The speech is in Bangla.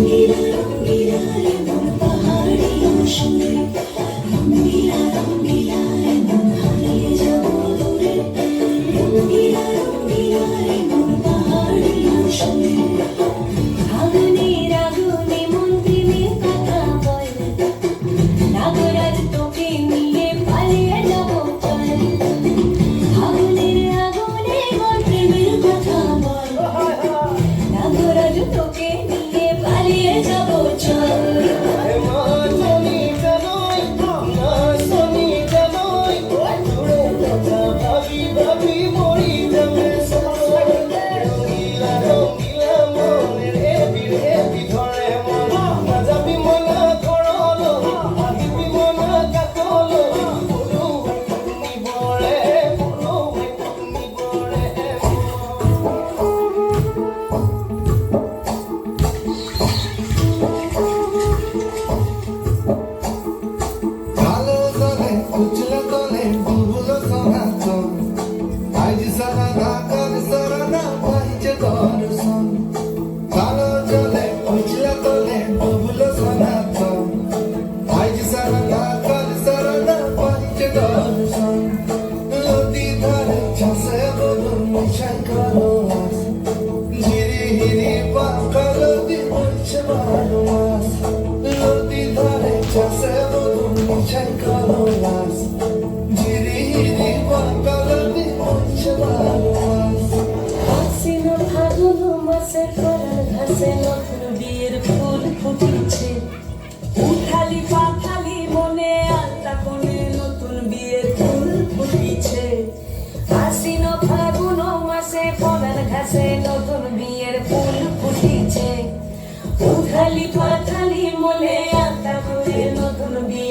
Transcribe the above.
রঙিরা রঙিরা এমন পাহাড়ি আসনে Yeah. ধুলো মাসে পরার ঘাসে নতুন বিয়ের ফুল ফুটেছে উঠালি পাথালি মনে আলতা কোণে নতুন বিয়ের ফুল ফুটেছে আসিন ফাগুন মাসে পরার ঘাসে নতুন বিয়ের ফুল ফুটেছে উঠালি পাথালি মনে আলতা কোণে নতুন বিয়ের